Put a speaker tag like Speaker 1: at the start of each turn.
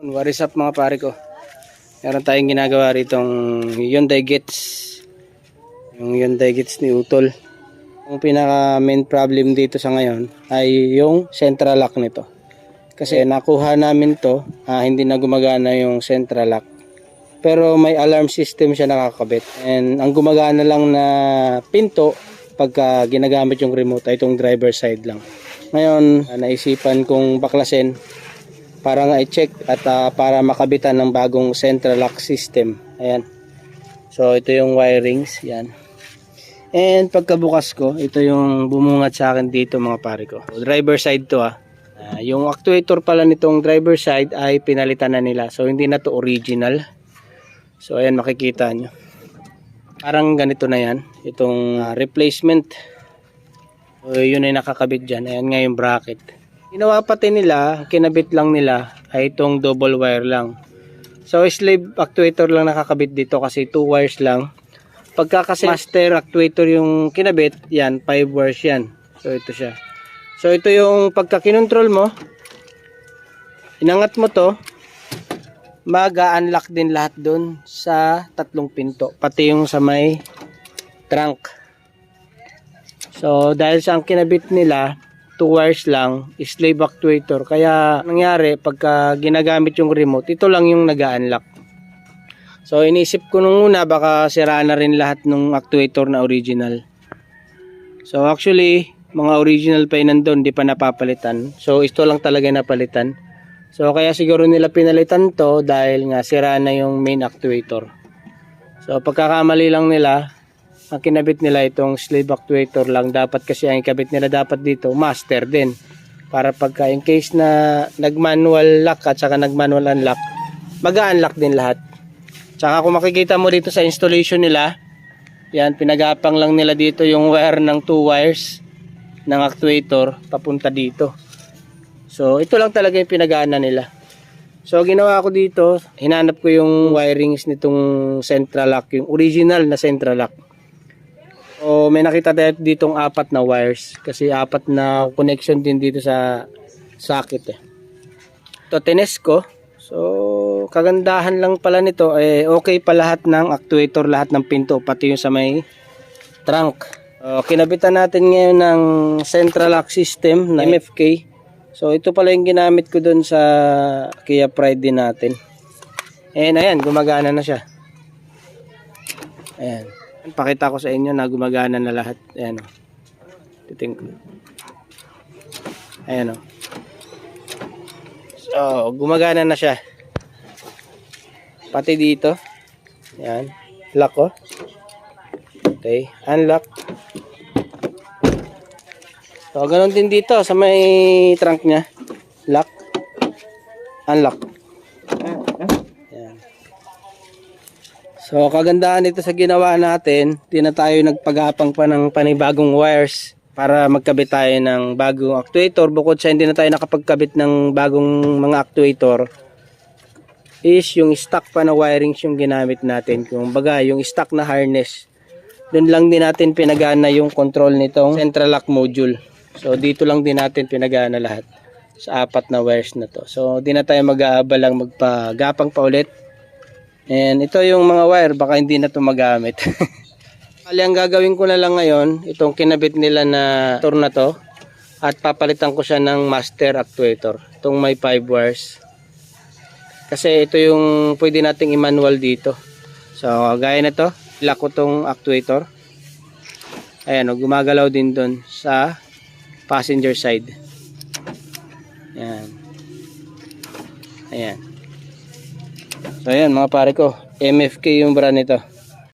Speaker 1: What is up mga pare ko? Meron tayong ginagawa rito Hyundai Gets. Yung Hyundai Gets ni Utol. Ang pinaka main problem dito sa ngayon ay yung central lock nito. Kasi nakuha namin to, ah, hindi na gumagana yung central lock. Pero may alarm system siya nakakabit. And ang gumagana lang na pinto pagka ginagamit yung remote ay itong driver side lang. Ngayon, ah, naisipan kong baklasin para nga i-check at ah, para makabitan ng bagong central lock system. Ayan. So ito yung wirings, yan. And pagkabukas ko, ito yung bumungat sa akin dito mga pare ko. Driver side to ah. Ah, yung actuator pala nitong driver side ay pinalitan na nila. So hindi na to original. So ayan makikita nyo. Parang ganito na yan. Itong ah, replacement. So yun ay nakakabit dyan. Ayan nga yung bracket. Ginawa pati nila, kinabit lang nila ay itong double wire lang. So slave actuator lang nakakabit dito kasi two wires lang. Pagka kasi master actuator yung kinabit, yan, 5 wires yan. So ito siya. So ito yung pagka kinontrol mo, inangat mo to, mag-unlock din lahat dun sa tatlong pinto. Pati yung sa may trunk. So dahil sa ang kinabit nila, two wires lang, slave actuator. Kaya nangyari, pagka ginagamit yung remote, ito lang yung nag-unlock. So inisip ko nung una, baka sira na rin lahat ng actuator na original. So actually, mga original pa yun nandun, di pa napapalitan. So ito lang talaga napalitan. So kaya siguro nila pinalitan to dahil nga sira na yung main actuator. So pagkakamali lang nila, ang kinabit nila itong slave actuator lang dapat kasi ang ikabit nila dapat dito master din. Para pagka in case na nag manual lock at saka nag manual unlock mag-unlock din lahat. Tsaka kung makikita mo dito sa installation nila yan pinagapang lang nila dito yung wire ng two wires ng actuator papunta dito. So ito lang talaga yung pinagana nila. So ginawa ko dito hinanap ko yung wirings nitong central lock yung original na central lock o may nakita tayo ditong apat na wires kasi apat na connection din dito sa socket eh. Ito tines ko. So kagandahan lang pala nito eh okay pa lahat ng actuator, lahat ng pinto pati yung sa may trunk. So, kinabitan natin ngayon ng central lock system na MFK. So ito pala yung ginamit ko dun sa Kia Pride din natin. And ayan, gumagana na siya. Ayan. Pakita ko sa inyo na gumagana na lahat. Ayan o. Titing ko. Ayan o. So, gumagana na siya. Pati dito. Ayan. Lock ko. Okay. Unlock. So, ganun din dito sa may trunk niya. Lock. Unlock. Ayan. So, kagandahan nito sa ginawa natin, di na tayo nagpagapang pa ng panibagong wires para magkabit tayo ng bagong actuator. Bukod sa hindi na tayo nakapagkabit ng bagong mga actuator, is yung stock pa na wirings yung ginamit natin. Kung baga, yung stock na harness. Doon lang din natin pinagana yung control nitong central lock module. So, dito lang din natin pinagana lahat sa apat na wires na to. So, di na tayo mag-aabalang magpagapang pa ulit. And ito yung mga wire, baka hindi na ito magamit. Kali ang gagawin ko na lang ngayon, itong kinabit nila na tour na to, at papalitan ko siya ng master actuator. Itong may 5 wires. Kasi ito yung pwede nating i-manual dito. So, gaya na to, lock ko tong actuator. Ayan, o, gumagalaw din doon sa passenger side. Ayan. Ayan. So ayan mga pare ko, MFK yung brand nito.